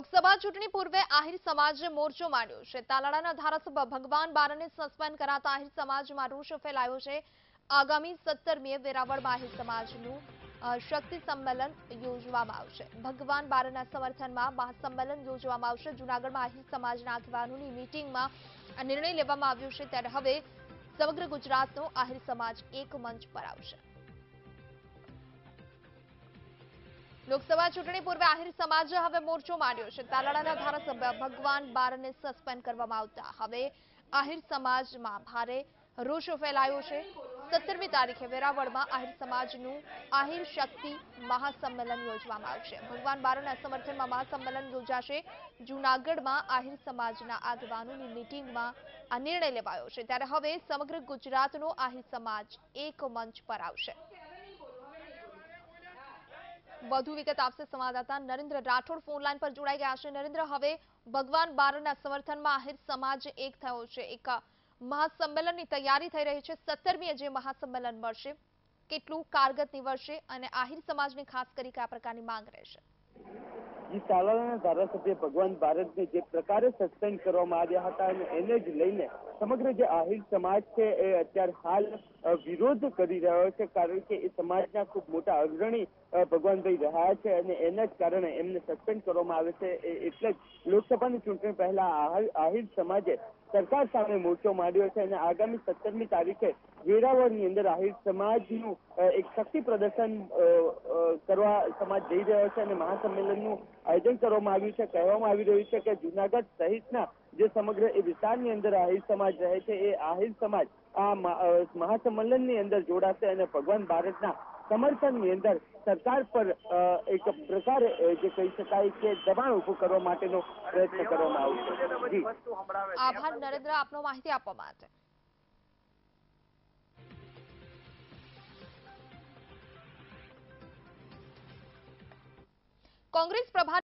લોકસભા ચૂંટણી પૂર્વે આહિર સમાજે મોરચો માંડ્યો છે. તાલાળાના ધારાસભ્ય ભગવાન બારને સસ્પેન્ડ કરાતા આહિર સમાજમાં રોષ ફેલાયો છે. આગામી સત્તરમીએ વેરાવળમાં આહિર સમાજનું શક્તિ સંમેલન યોજવામાં આવશે. ભગવાન બારના સમર્થનમાં મહાસંમેલન યોજવામાં આવશે. જૂનાગઢમાં આહિર સમાજના આગેવાનોની મીટિંગમાં નિર્ણય લેવામાં આવ્યો છે. ત્યારે હવે સમગ્ર ગુજરાતનો આહિર સમાજ એક મંચ પર આવશે. લોકસભા ચૂંટણી પૂર્વે આહિર સમાજે હવે મોરચો માંડ્યો છે. તાલાળાના ધારાસભ્ય ભગવાન બારને સસ્પેન્ડ કરવામાં આવતા. હવે આહિર સમાજમાં ભારે રોષ ફેલાયો છે. સત્તરમી તારીખે વેરાવળમાં આહિર સમાજનું આહિર શક્તિ મહાસંમેલન યોજવામાં આવશે. ભગવાન બારના સમર્થનમાં મહાસંમેલન યોજાશે. જૂનાગઢમાં આહિર સમાજના આગેવાનોની મિટિંગમાં આ નિર્ણય લેવાયો છે. ત્યારે હવે સમગ્ર ગુજરાતનો આહિર સમાજ એક મંચ પર આવશે. વધુ વિગત આપશે સંવાદદાતા નરેન્દ્ર રાઠોડ. ફોન લાઈન પર જોડાઈ ગયા છે. નરેન્દ્ર, હવે ભગવાન બારના સમર્થનમાં આહિર સમાજ એક થયો છે. એક મહાસંમેલનની તૈયારી થઈ રહી છે. સત્તરમીએ જે મહાસંમેલન મળશે, કેટલું કારગત નીવડશે અને આહિર સમાજની ખાસ કરી કયા પ્રકારની માંગ રહેશે? જે તાલાલાના ધારાસભ્ય ભગવાન ભારતને જે પ્રકારે સસ્પેન્ડ કરવામાં આવ્યા હતા અને એને જ લઈને સમગ્ર જે આહિર સમાજ છે એ અત્યારે હાલ વિરોધ કરી રહ્યો છે. કારણ કે એ સમાજના ખૂબ મોટા અગ્રણી ભગવાનભાઈ રહ્યા છે અને એના જ કારણે એમને સસ્પેન્ડ કરવામાં આવે છે. એટલે જ લોકસભાની ચૂંટણી પહેલા આહિર સમાજે સરકાર સામે મોરચો માંડ્યો છે અને આગામી સત્તરમી તારીખે વેરાવળની અંદર આહિર સમાજનું એક શક્તિ પ્રદર્શન કરવા સમાજ જઈ રહ્યો છે અને મહાસંમેલનનું આયોજન કરવામાં આવ્યું છે. કહેવામાં આવી રહ્યું છે કે જુનાગઢ સહિતના જે સમગ્ર એ વિસ્તારની અંદર આહિર સમાજ રહે છે, એ આહિર સમાજ આ મહાસંમેલનની અંદર જોડાશે અને ભગવાન ભારતના સમર્થનની અંદર સરકાર પર એક પ્રકારે જે કહી શકાય કે દબાણ ઉભું કરવા માટેનો પ્રયત્ન કરવામાં આવશે. આભાર નરેન્દ્ર, આપનો માહિતી આપવા માટે. કોંગ્રેસ પ્રભારી